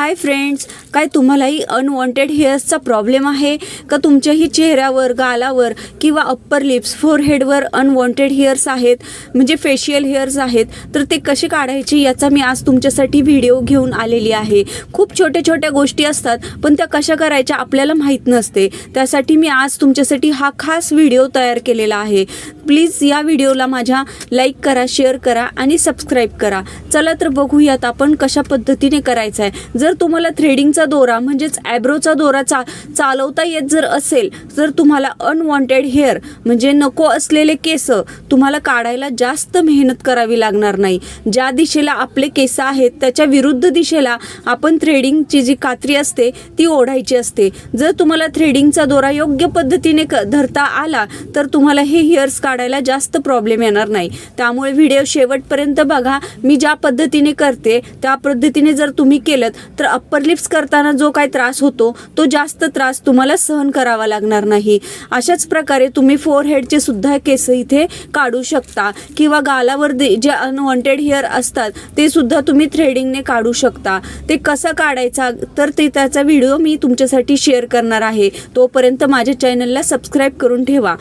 Hi friends काय तुम्हालाही unwanted हेअर्सचा problem आहे? का तुमच्याही चेहऱ्यावर गालावर किंवा अप्पर लिप्स फोरहेडवर अनवॉन्टेड हेअर्स आहेत? म्हणजे फेशियल हेअर्स आहेत. तर ते कसे काढायचे याचा मी आज तुमच्यासाठी व्हिडिओ घेऊन आलेली आहे. खूप छोट्या छोट्या गोष्टी असतात पण त्या कशा करायच्या आपल्याला माहीत नसते. त्यासाठी मी आज तुमच्यासाठी हा खास व्हिडिओ तयार केलेला आहे. प्लीज या व्हिडिओला माझ्या लाईक करा शेअर करा आणि सबस्क्राईब करा. चला तर बघूयात आपण कशा पद्धतीने करायचं आहे जर जर तुम्हाला थ्रेडिंगचा दोरा म्हणजेच ॲब्रोचा दोरा चा चालवता येत जर असेल तर तुम्हाला अनवॉन्टेड हेअर म्हणजे नको असलेले केस तुम्हाला काढायला जास्त मेहनत करावी लागणार नाही. ज्या दिशेला आपले केस आहेत त्याच्या विरुद्ध दिशेला आपण थ्रेडिंगची जी कात्री असते ती ओढायची असते. जर तुम्हाला थ्रेडिंगचा दोरा योग्य पद्धतीने क धरता आला तर तुम्हाला हे हेअर्स काढायला जास्त प्रॉब्लेम येणार नाही. त्यामुळे व्हिडिओ शेवटपर्यंत बघा मी ज्या पद्धतीने करते त्या पद्धतीने जर तुम्ही केलं तर अप्पर लिप्स करताना जो काही त्रास होतो तो जास्त त्रास तुम्हाला सहन करावा लागणार नाही. अशाच प्रकारे तुम्ही फोरहेडचे सुद्धा केस इथे काढू शकता किंवा गालावर दे- जे अनवॉन्टेड हेअर असतात ते सुद्धा तुम्ही थ्रेडिंगने काढू शकता. ते कसं काढायचा तर ते त्याचा व्हिडिओ मी तुमच्यासाठी शेअर करणार आहे. तोपर्यंत माझ्या चॅनलला सबस्क्राईब करून ठेवा.